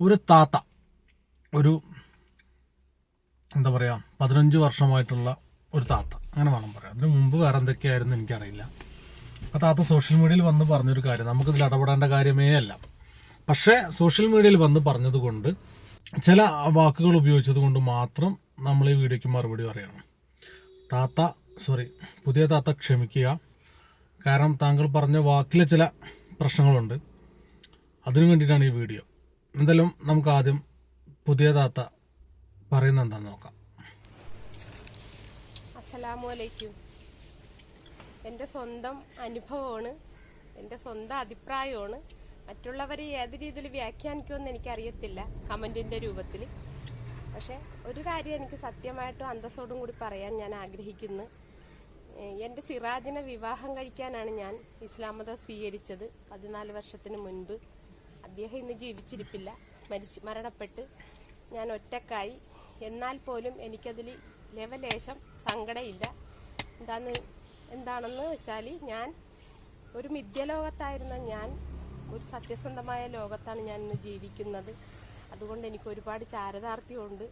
ഒരു താത്ത ഒരു എന്താ പറയുക പതിനഞ്ച് വർഷമായിട്ടുള്ള ഒരു താത്ത. അങ്ങനെ വേണം പറയാം. അതിന് മുമ്പ് വേറെ എന്തൊക്കെയായിരുന്നു എനിക്കറിയില്ല. ആ താത്ത സോഷ്യൽ മീഡിയയിൽ വന്ന് പറഞ്ഞൊരു കാര്യം. നമുക്കിതിൽ ഇടപെടേണ്ട കാര്യമേ അല്ല. പക്ഷേ സോഷ്യൽ മീഡിയയിൽ വന്ന് പറഞ്ഞതുകൊണ്ട് ചില വാക്കുകൾ ഉപയോഗിച്ചത് കൊണ്ട് മാത്രം നമ്മൾ ഈ വീഡിയോയ്ക്ക് മറുപടി പറയണം. താത്ത സോറി പുതിയ താത്ത ക്ഷമിക്കുക. കാരണം താങ്കൾ പറഞ്ഞ വാക്കിലെ ചില പ്രശ്നങ്ങളുണ്ട്. അതിനു വേണ്ടിയിട്ടാണ് ഈ വീഡിയോ. എന്തായാലും നമുക്ക് ആദ്യം പുതിയ താത്ത പറയുന്ന എന്താന്ന് നോക്കാം. അസ്സലാമു അലൈക്കും എന്റെ സ്വന്തം അനുഭവമാണ് എന്റെ സ്വന്തം അഭിപ്രായമാണ്. മറ്റുള്ളവരെ ഏത് രീതിയിൽ വ്യാഖ്യാനിക്കുമെന്ന് എനിക്കറിയത്തില്ല കമന്റിന്റെ രൂപത്തിൽ. പക്ഷേ ഒരു കാര്യം എനിക്ക് സത്യമായിട്ടും അന്തസ്സോടും കൂടി പറയാൻ ഞാൻ ആഗ്രഹിക്കുന്നു. എന്റെ സിറാജിനെ വിവാഹം കഴിക്കാനാണ് ഞാൻ ഇസ്ലാം മതം സ്വീകരിച്ചത് പതിനാല് വർഷത്തിന് മുൻപ്. അദ്ദേഹം ഇന്ന് ജീവിച്ചിരിപ്പില്ല. മരിച്ച് മരണപ്പെട്ട് ഞാൻ ഒറ്റക്കായി. എന്നാൽ പോലും എനിക്കതിൽ ലെവലേശം സങ്കടമില്ല എന്താന്ന് എന്താണെന്ന് വെച്ചാൽ ഞാൻ ഒരു മിഥ്യലോകത്തായിരുന്ന ഞാൻ ഒരു സത്യസന്ധമായ ലോകത്താണ് ഞാൻ ഇന്ന് ജീവിക്കുന്നത്. അതുകൊണ്ട് എനിക്ക് ഒരുപാട് ചാരതാർത്ഥ്യമുണ്ട്.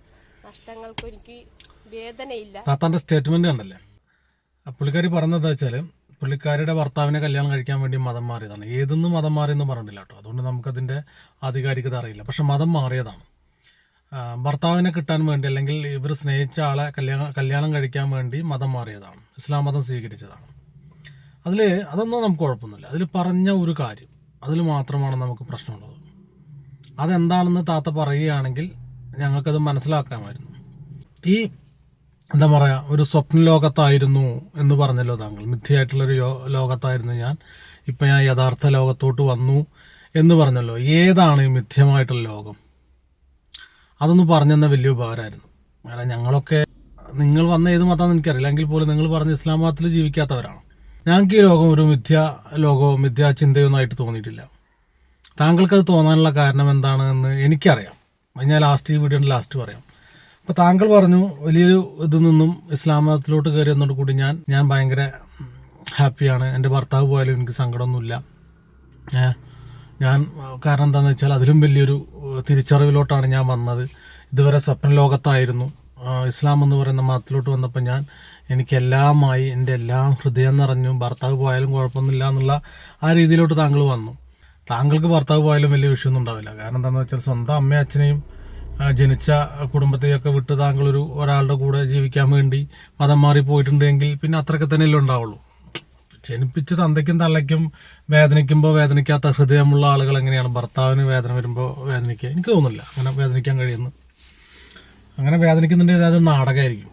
നഷ്ടങ്ങൾക്ക് എനിക്ക് വേദനയില്ല സ്റ്റേറ്റ്മെന്റ് കണ്ടല്ലേ? പുള്ളിക്കാരി പറഞ്ഞതെന്ന് വെച്ചാൽ പുള്ളിക്കാരിയുടെ ഭർത്താവിനെ കല്യാണം കഴിക്കാൻ വേണ്ടി മതം മാറിയതാണ്. ഏതെന്ന് മതം മാറിയെന്ന് പറഞ്ഞില്ല കേട്ടോ. അതുകൊണ്ട് നമുക്കതിന്റെ ആധികാരികത അറിയില്ല. പക്ഷെ മതം മാറിയതാണ്. ഭർത്താവിനെ കിട്ടാൻ വേണ്ടി അല്ലെങ്കിൽ ഇവർ സ്നേഹിച്ച ആളെ കല്യാണം കല്യാണം കഴിക്കാൻ വേണ്ടി മതം മാറിയതാണ്. ഇസ്ലാം മതം സ്വീകരിച്ചതാണ്. അതിൽ അതൊന്നും നമുക്ക് കുഴപ്പമൊന്നുമില്ല. അതിൽ പറഞ്ഞ ഒരു കാര്യം. അതിൽ മാത്രമാണ് നമുക്ക് പ്രശ്നമുള്ളത്. അതെന്താണെന്ന് താത്ത പറയുകയാണെങ്കിൽ ഞങ്ങൾക്കത് മനസ്സിലാക്കാമായിരുന്നു. ഈ എന്താ പറയുക ഒരു സ്വപ്ന ലോകത്തായിരുന്നു എന്ന് പറഞ്ഞല്ലോ താങ്കൾ. മിഥ്യയായിട്ടുള്ളൊരു ലോകത്തായിരുന്നു ഞാൻ. ഇപ്പം ഞാൻ യഥാർത്ഥ ലോകത്തോട്ട് വന്നു എന്ന് പറഞ്ഞല്ലോ. ഏതാണ് ഈ മിഥ്യമായിട്ടുള്ള ലോകം? അതൊന്ന് പറഞ്ഞെന്ന വലിയ ഉപകാരമായിരുന്നു. കാരണം ഞങ്ങളൊക്കെ നിങ്ങൾ വന്ന ഏത് മതമാണെന്ന് എനിക്കറിയില്ല. എങ്കിൽ പോലും നിങ്ങൾ പറഞ്ഞ ഇസ്ലാം മതത്തിൽ ജീവിക്കാത്തവരാണ്. ഞങ്ങൾക്ക് ഈ ലോകം ഒരു മിഥ്യ ലോകമോ മിഥ്യാ ചിന്തയൊന്നും ആയിട്ട് തോന്നിയിട്ടില്ല. താങ്കൾക്കത് തോന്നാനുള്ള കാരണം എന്താണെന്ന് എനിക്കറിയാം. ഞാൻ ലാസ്റ്റ് ഈ വീഡിയോയുടെ ലാസ്റ്റ് പറയാം. അപ്പോൾ താങ്കൾ പറഞ്ഞു വലിയൊരു ഇതിൽ നിന്നും ഇസ്ലാം മതത്തിലോട്ട് കയറി എന്നോട് കൂടി ഞാൻ ഞാൻ ഭയങ്കര ഹാപ്പിയാണ്. എന്റെ ഭർത്താവ് പോയാലും എനിക്ക് സങ്കടമൊന്നുമില്ല. ഞാൻ കാരണം എന്താണെന്ന് വെച്ചാൽ അതിലും വലിയൊരു തിരിച്ചറിവിലോട്ടാണ് ഞാൻ വന്നത്. ഇതുവരെ സ്വപ്ന ലോകത്തായിരുന്നു. ഇസ്ലാം എന്ന് പറയുന്ന മതത്തിലോട്ട് വന്നപ്പോൾ ഞാൻ എനിക്കെല്ലാമായി എന്റെ എല്ലാം ഹൃദയം നിറഞ്ഞു ഭർത്താവ് പോയാലും കുഴപ്പമൊന്നുമില്ല എന്നുള്ള ആ രീതിയിലോട്ട് താങ്കൾ വന്നു. താങ്കൾക്ക് ഭർത്താവ് പോയാലും വലിയ വിഷയമൊന്നും ഉണ്ടാവില്ല. കാരണം എന്താണെന്ന് വെച്ചാൽ സ്വന്തം അമ്മയും അച്ഛനെയും ജനിച്ച കുടുംബത്തെയൊക്കെ വിട്ട് താങ്കൾ ഒരു ഒരാളുടെ കൂടെ ജീവിക്കാൻ വേണ്ടി മതം മാറി പോയിട്ടുണ്ടെങ്കിൽ പിന്നെ അത്രയൊക്കെ തന്നെയല്ലേ ഉണ്ടാവുള്ളൂ. ജനിപ്പിച്ച് തന്തയ്ക്കും തള്ളയ്ക്കും വേദനിക്കുമ്പോൾ വേദനിക്കാത്ത ഹൃദയമുള്ള ആളുകൾ എങ്ങനെയാണ്? ഭർത്താവിന് വേദന വരുമ്പോൾ വേദനിക്കുക. എനിക്ക് തോന്നുന്നില്ല. അങ്ങനെ വേദനിക്കാൻ കഴിയുന്നു. അങ്ങനെ വേദനിക്കുന്നുണ്ടെങ്കിൽ അതായത് നാടകമായിരിക്കും.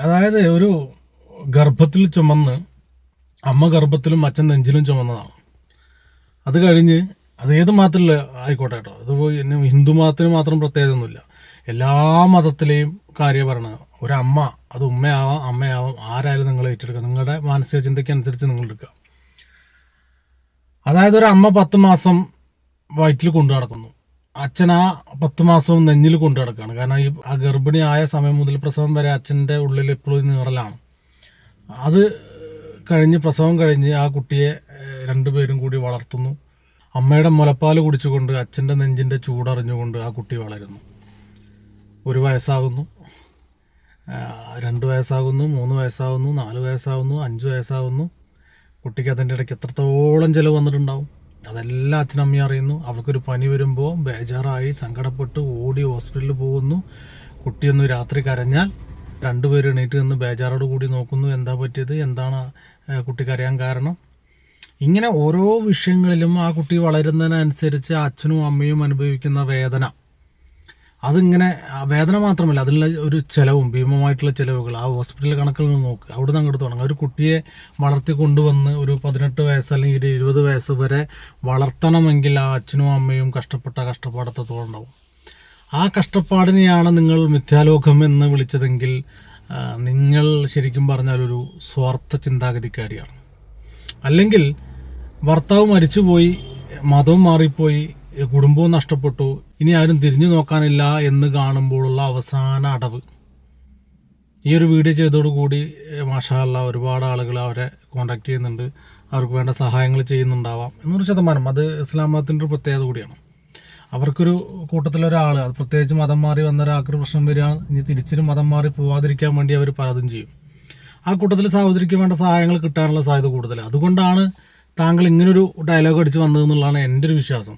അതായത് ഒരു ഗർഭത്തിൽ ചുമന്ന് അമ്മ ഗർഭത്തിലും അച്ഛൻ നെഞ്ചിലും ചുമന്നതാണ്. അത് കഴിഞ്ഞ് അത് ഏത് മതത്തിലും ആയിക്കോട്ടെ കേട്ടോ. ഇനി ഹിന്ദു മതത്തിന് മാത്രം പ്രത്യേകതയൊന്നുമില്ല. എല്ലാ മതത്തിലെയും കാര്യം പറയണത് ഒരമ്മ അത് ഉമ്മയാവാം അമ്മയാവാം ആരായാലും നിങ്ങൾ ഏറ്റെടുക്കുക. നിങ്ങളുടെ മാനസിക ചിന്തയ്ക്ക് അനുസരിച്ച് നിങ്ങൾ എടുക്കുക. അതായത് ഒരു അമ്മ പത്ത് മാസം വയറ്റിൽ കൊണ്ടു നടക്കുന്നു. അച്ഛൻ ആ പത്ത് മാസവും നെഞ്ഞിൽ കൊണ്ടു നടക്കുകയാണ്. കാരണം ഈ ആ ഗർഭിണി ആയ സമയം മുതൽ പ്രസവം വരെ അച്ഛന്റെ ഉള്ളിൽ എപ്പോഴും നീറലാണ്. അത് കഴിഞ്ഞ് പ്രസവം കഴിഞ്ഞ് ആ കുട്ടിയെ രണ്ടുപേരും കൂടി വളർത്തുന്നു. അമ്മയുടെ മുലപ്പാൽ കുടിച്ചുകൊണ്ട് അച്ഛന്റെ നെഞ്ചിന്റെ ചൂടറിഞ്ഞുകൊണ്ട് ആ കുട്ടി വളരുന്നു. ഒരു വയസ്സാകുന്നു. രണ്ട് വയസ്സാകുന്നു മൂന്ന് വയസ്സാകുന്നു നാല് വയസ്സാകുന്നു അഞ്ച് വയസ്സാകുന്നു. കുട്ടിക്ക് അതിന്റെ ഇടയ്ക്ക് എത്രത്തോളം ചിലവ് വന്നിട്ടുണ്ടാവും? അതെല്ലാം അച്ഛനമ്മയും അറിയുന്നു. അവൾക്കൊരു പനി വരുമ്പോൾ ബേജാറായി സങ്കടപ്പെട്ട് ഓടി ഹോസ്പിറ്റലിൽ പോകുന്നു. കുട്ടിയൊന്ന് രാത്രി കരഞ്ഞാൽ രണ്ടുപേരും എണീറ്റ് നിന്ന് ബേജാറോട് കൂടി നോക്കുന്നു. എന്താ പറ്റിയത്? എന്താണ് കുട്ടി കരയാൻ കാരണം? ഇങ്ങനെ ഓരോ വിഷയങ്ങളിലും ആ കുട്ടി വളരുന്നതിനനുസരിച്ച് അച്ഛനും അമ്മയും അനുഭവിക്കുന്ന വേദന. അതിങ്ങനെ വേദന മാത്രമല്ല അതിനുള്ള ഒരു ചിലവും ഭീമമായിട്ടുള്ള ചിലവുകൾ. ആ ഹോസ്പിറ്റൽ കണക്കിൽ നിന്ന് നോക്കുക അവിടെ നിന്ന് അങ്ങോട്ട് തുടങ്ങുക ഒരു കുട്ടിയെ വളർത്തി കൊണ്ടുവന്ന് ഒരു പതിനെട്ട് വയസ്സ് അല്ലെങ്കിൽ ഒരു ഇരുപത് വയസ്സ് വരെ വളർത്തണമെങ്കിൽ ആ അച്ഛനും അമ്മയും കഷ്ടപ്പെട്ട കഷ്ടപ്പാടത്തോളം ഉണ്ടാവും. ആ കഷ്ടപ്പാടിനെയാണ് നിങ്ങൾ മിഥ്യാലോകം എന്ന് വിളിച്ചതെങ്കിൽ നിങ്ങൾ ശരിക്കും പറഞ്ഞാൽ ഒരു സ്വാർത്ഥ ചിന്താഗതിക്കാരിയാണ്. അല്ലെങ്കിൽ ഭർത്താവ് മരിച്ചുപോയി മതവും മാറിപ്പോയി കുടുംബവും നഷ്ടപ്പെട്ടു ഇനി ആരും തിരിഞ്ഞു നോക്കാനില്ല എന്ന് കാണുമ്പോഴുള്ള അവസാന അടവ്. ഈ ഒരു വീഡിയോ ചെയ്തതോടുകൂടി മാഷാല്ല ഒരുപാട് ആളുകൾ അവരെ കോണ്ടാക്ട് ചെയ്യുന്നുണ്ട്. അവർക്ക് വേണ്ട സഹായങ്ങൾ ചെയ്യുന്നുണ്ടാവാം. എന്നൊരു ശതമാനം. അത് ഇസ്ലാം മതത്തിന്റെ ഒരു പ്രത്യേകത കൂടിയാണ്. അവർക്കൊരു കൂട്ടത്തിലൊരാൾ പ്രത്യേകിച്ച് മതം മാറി വന്ന ഒരാൾക്ക് പ്രശ്നം വരികയാണ് ഇനി തിരിച്ചൊരു മതം മാറി പോവാതിരിക്കാൻ വേണ്ടി അവർ പലതും ചെയ്യും. ആ കൂട്ടത്തിൽ സഹോദരിക്ക് വേണ്ട സഹായങ്ങൾ കിട്ടാനുള്ള സാധ്യത കൂടുതൽ അതുകൊണ്ടാണ് താങ്കൾ ഇങ്ങനൊരു ഡയലോഗ് അടിച്ച് വന്നതെന്നുള്ളതാണ് എന്റെ ഒരു വിശ്വാസം.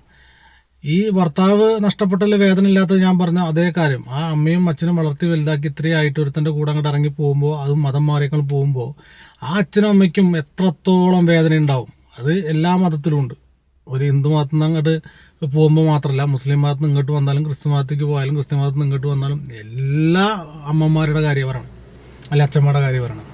ഈ ഭർത്താവ് നഷ്ടപ്പെട്ടതിൽ വേദന ഇല്ലാത്തത് ഞാൻ പറഞ്ഞ അതേ കാര്യം. ആ അമ്മയും അച്ഛനും വളർത്തി വലുതാക്കി ഇത്രയായിട്ട് ഒരുത്തന്റെ കൂടെ അങ്ങോട്ട് ഇറങ്ങി പോകുമ്പോൾ അതും മതം മാറിയങ്ങൾ പോകുമ്പോൾ ആ അച്ഛനും അമ്മയ്ക്കും എത്രത്തോളം വേദന ഉണ്ടാവും? അത് എല്ലാ മതത്തിലും ഉണ്ട്. ഒരു ഹിന്ദു മതത്തിൽ നിന്ന് അങ്ങോട്ട് പോകുമ്പോൾ മാത്രമല്ല മുസ്ലിം മതത്തിൽ നിന്ന് ഇങ്ങോട്ട് വന്നാലും ക്രിസ്തു മതത്തേക്ക് പോയാലും ക്രിസ്ത്യൻ മതത്തിൽ നിന്ന് ഇങ്ങോട്ട് വന്നാലും എല്ലാ അമ്മമാരുടെ കാര്യം പറയണം അല്ല അച്ഛന്മാരുടെ കാര്യം പറയണം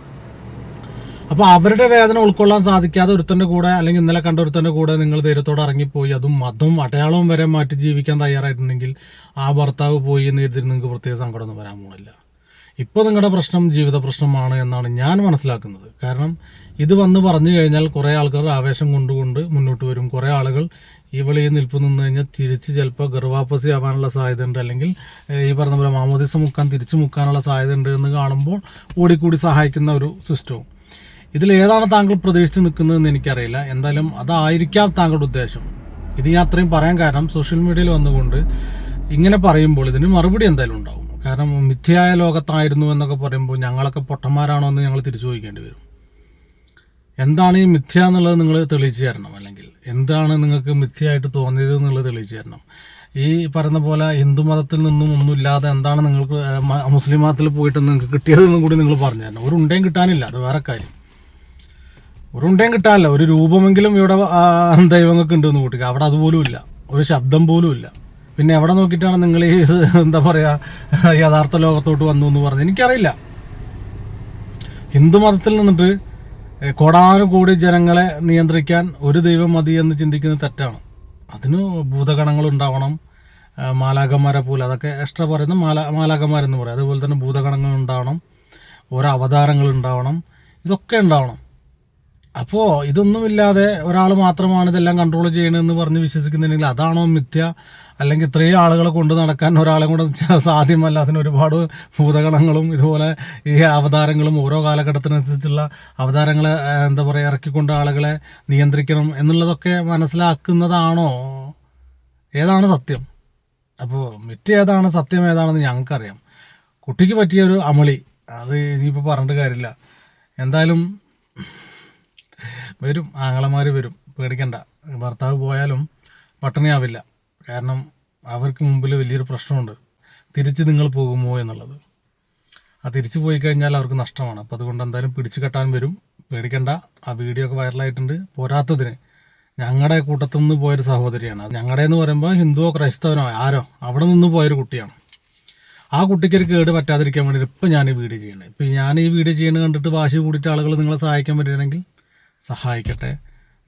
അപ്പോൾ അവരുടെ വേദന ഉൾക്കൊള്ളാൻ സാധിക്കാതെ ഒരുത്തന്റെ കൂടെ അല്ലെങ്കിൽ ഇന്നലെ കണ്ട ഒരുത്തന്റെ കൂടെ നിങ്ങൾ ധൈര്യത്തോടെ ഇറങ്ങിപ്പോയി അതും മതം അടയാളവും വരെ മാറ്റി ജീവിക്കാൻ തയ്യാറായിട്ടുണ്ടെങ്കിൽ ആ ഭർത്താവ് പോയി എന്ന് കരുതി നിങ്ങൾക്ക് പ്രത്യേക സങ്കടമൊന്നും വരാൻ പോകുന്നില്ല ഇപ്പോൾ നിങ്ങളുടെ പ്രശ്നം ജീവിത പ്രശ്നമാണ് എന്നാണ് ഞാൻ മനസ്സിലാക്കുന്നത്. കാരണം ഇത് വന്ന് പറഞ്ഞു കഴിഞ്ഞാൽ കുറേ ആൾക്കാർ ആവേശം കൊണ്ടുകൊണ്ട് മുന്നോട്ട് വരും. കുറേ ആളുകൾ ഈ വെളിയിൽ നിൽപ്പ് നിന്ന് കഴിഞ്ഞാൽ തിരിച്ച് ചിലപ്പോൾ ഗർഭാപ്പസി ആവാനുള്ള സാധ്യത ഉണ്ട് അല്ലെങ്കിൽ ഈ പറഞ്ഞ പോലെ മാമോദിസം മുക്കാൻ തിരിച്ചു മുക്കാനുള്ള സാധ്യത ഉണ്ട് എന്ന് കാണുമ്പോൾ ഓടിക്കൂടി സഹായിക്കുന്ന ഒരു സിസ്റ്റവും. ഇതിൽ ഏതാണ് താങ്കൾ പ്രതീക്ഷിച്ച് നിൽക്കുന്നതെന്ന് എനിക്കറിയില്ല. എന്തായാലും അതായിരിക്കാം താങ്കളുടെ ഉദ്ദേശം. ഇത് ഞാൻ അത്രയും പറയാൻ കാരണം സോഷ്യൽ മീഡിയയിൽ വന്നുകൊണ്ട് ഇങ്ങനെ പറയുമ്പോൾ ഇതിന് മറുപടി എന്തായാലും ഉണ്ടാവും. കാരണം മിഥ്യയായ ലോകത്തായിരുന്നു എന്നൊക്കെ പറയുമ്പോൾ ഞങ്ങളൊക്കെ പൊട്ടന്മാരാണോ എന്ന് ഞങ്ങൾ തിരിച്ചു ചോദിക്കേണ്ടി വരും. എന്താണ് ഈ മിഥ്യ എന്നുള്ളത് നിങ്ങൾ തെളിയിച്ചു തരണം? അല്ലെങ്കിൽ എന്താണ് നിങ്ങൾക്ക് മിഥ്യയായിട്ട് തോന്നിയത് എന്നുള്ളത് തെളിയിച്ചു തരണം? ഈ പറയുന്ന പോലെ ഹിന്ദു മതത്തിൽ നിന്നും ഒന്നുമില്ലാതെ എന്താണ് നിങ്ങൾക്ക് മുസ്ലിം മതത്തിൽ പോയിട്ട് നിങ്ങൾക്ക് കിട്ടിയതെന്നും കൂടി നിങ്ങൾ പറഞ്ഞു തരണം. ഒരു ഉണ്ടയും കിട്ടാനില്ല. അത് വേറെ കാര്യം. ഒരു ഉണ്ടയും ഒരു രൂപമെങ്കിലും ഇവിടെ ദൈവങ്ങൾക്ക് ഉണ്ടെന്ന് കൂട്ടിക്ക. അവിടെ അതുപോലും ഇല്ല ഒരു ശബ്ദം പോലും ഇല്ല പിന്നെ എവിടെ നോക്കിയിട്ടാണ് നിങ്ങൾ ഈ എന്താ പറയുക യഥാർത്ഥ ലോകത്തോട്ട് വന്നു എന്ന് പറഞ്ഞത്? എനിക്കറിയില്ല. ഹിന്ദു മതത്തിൽ നിന്നിട്ട് കോടാനും കോടി ജനങ്ങളെ നിയന്ത്രിക്കാൻ ഒരു ദൈവം മതി എന്ന് ചിന്തിക്കുന്നത് തെറ്റാണ്. അതിന് ഭൂതഗണങ്ങൾ ഉണ്ടാവണം. മാലാകന്മാരെ പോലെ. അതൊക്കെ എക്സ്ട്രാ പറയുന്ന മാല മാലാകന്മാരെന്ന് പറയും. അതുപോലെ തന്നെ ഭൂതഗണങ്ങൾ ഉണ്ടാവണം. ഓരോ അവതാരങ്ങൾ ഉണ്ടാവണം. ഇതൊക്കെ ഉണ്ടാവണം. അപ്പോൾ ഇതൊന്നുമില്ലാതെ ഒരാൾ മാത്രമാണ് ഇതെല്ലാം കൺട്രോൾ ചെയ്യണമെന്ന് പറഞ്ഞ് വിശ്വസിക്കുന്നുണ്ടെങ്കിൽ അതാണോ മിഥ്യ? അല്ലെങ്കിൽ ഇത്രയും ആളുകളെ കൊണ്ട് നടക്കാൻ ഒരാളെ കൊണ്ട് സാധ്യമല്ല. അതിന് ഒരുപാട് ഭൂതഗണങ്ങളും ഇതുപോലെ ഈ അവതാരങ്ങളും ഓരോ കാലഘട്ടത്തിനനുസരിച്ചുള്ള അവതാരങ്ങളെ എന്താ പറയുക ഇറക്കിക്കൊണ്ട് ആളുകളെ നിയന്ത്രിക്കണം എന്നുള്ളതൊക്കെ മനസ്സിലാക്കുന്നതാണോ? ഏതാണ് സത്യം? അപ്പോൾ മിഥ്യ ഏതാണ് സത്യം ഏതാണെന്ന് ഞങ്ങൾക്കറിയാം. കുട്ടിക്ക് പറ്റിയ ഒരു അമളി. അത് ഇനിയിപ്പോൾ പറഞ്ഞിട്ട് കാര്യമില്ല. എന്തായാലും വരും ആങ്ങളമാർ വരും. പേടിക്കണ്ട. ഭർത്താവ് പോയാലും പട്ടിണിയാവില്ല. കാരണം അവർക്ക് മുമ്പിൽ വലിയൊരു പ്രശ്നമുണ്ട്. തിരിച്ച് നിങ്ങൾ പോകുമോ എന്നുള്ളത്. ആ തിരിച്ചു പോയി കഴിഞ്ഞാൽ അവർക്ക് നഷ്ടമാണ്. അപ്പോൾ അതുകൊണ്ട് എന്തായാലും പിടിച്ചു കെട്ടാൻ വരും. പേടിക്കണ്ട. ആ വീഡിയോ ഒക്കെ വൈറലായിട്ടുണ്ട്. പോരാത്തതിന്. ഞങ്ങളുടെ കൂട്ടത്തു നിന്ന് പോയൊരു സഹോദരിയാണ്. ഞങ്ങളുടെ എന്ന് പറയുമ്പോൾ ഹിന്ദുവോ ക്രൈസ്തവനോ ആരോ അവിടെ നിന്ന് പോയൊരു കുട്ടിയാണ്. ആ കുട്ടിക്ക് ഒരു കേട് പറ്റാതിരിക്കാൻ വേണ്ടിയിട്ട് ഇപ്പം ഞാൻ ഈ വീഡിയോ ചെയ്യണേ. ഇപ്പം ഞാൻ ഈ വീഡിയോ ചെയ്യുന്നത് കണ്ടിട്ട് വാശി കൂടിയിട്ട് ആളുകൾ നിങ്ങളെ സഹായിക്കാൻ പറ്റുകയാണെങ്കിൽ സഹായിക്കട്ടെ.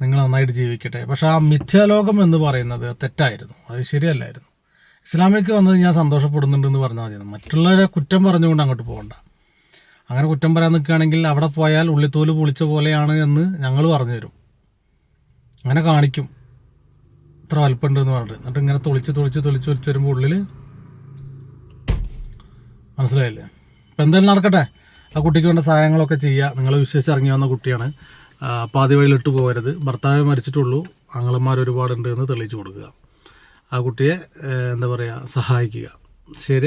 നിങ്ങൾ നന്നായിട്ട് ജീവിക്കട്ടെ. പക്ഷേ ആ മിഥ്യാലോകം എന്ന് പറയുന്നത് തെറ്റായിരുന്നു. അത് ശരിയല്ലായിരുന്നു. ഇസ്ലാമിക്ക് വന്നത് ഞാൻ സന്തോഷപ്പെടുന്നുണ്ടെന്ന് പറഞ്ഞാൽ മതി. മറ്റുള്ളവരെ കുറ്റം പറഞ്ഞുകൊണ്ട് അങ്ങോട്ട് പോകണ്ട. അങ്ങനെ കുറ്റം പറയാൻ നിൽക്കുകയാണെങ്കിൽ അവിടെ പോയാൽ ഉള്ളിത്തോൽ പൊളിച്ച പോലെയാണ് എന്ന് ഞങ്ങൾ പറഞ്ഞു തരും അങ്ങനെ കാണിക്കും. ഇത്ര വലിപ്പമുണ്ട് എന്ന് പറഞ്ഞിട്ട്. എന്നിട്ട് ഇങ്ങനെ തൊളിച്ച് തൊളിച്ച് തൊളിച്ച് തൊളിച്ച് വരുമ്പോൾ ഉള്ളിൽ മനസ്സിലായില്ലേ? അപ്പം എന്തായാലും നടക്കട്ടെ. ആ കുട്ടിക്ക് വേണ്ട സഹായങ്ങളൊക്കെ ചെയ്യുക. നിങ്ങൾ വിശ്വസിച്ച് ഇറങ്ങി വന്ന കുട്ടിയാണ്. പാതി വഴിയിലിട്ട് പോകരുത്. ഭർത്താവ് മരിച്ചിട്ടുള്ളൂ. ആങ്ങളന്മാർ ഒരുപാടുണ്ട് എന്ന് തെളിയിച്ചു കൊടുക്കുക. ആ കുട്ടിയെ എന്താ പറയുക സഹായിക്കുക. ശരി.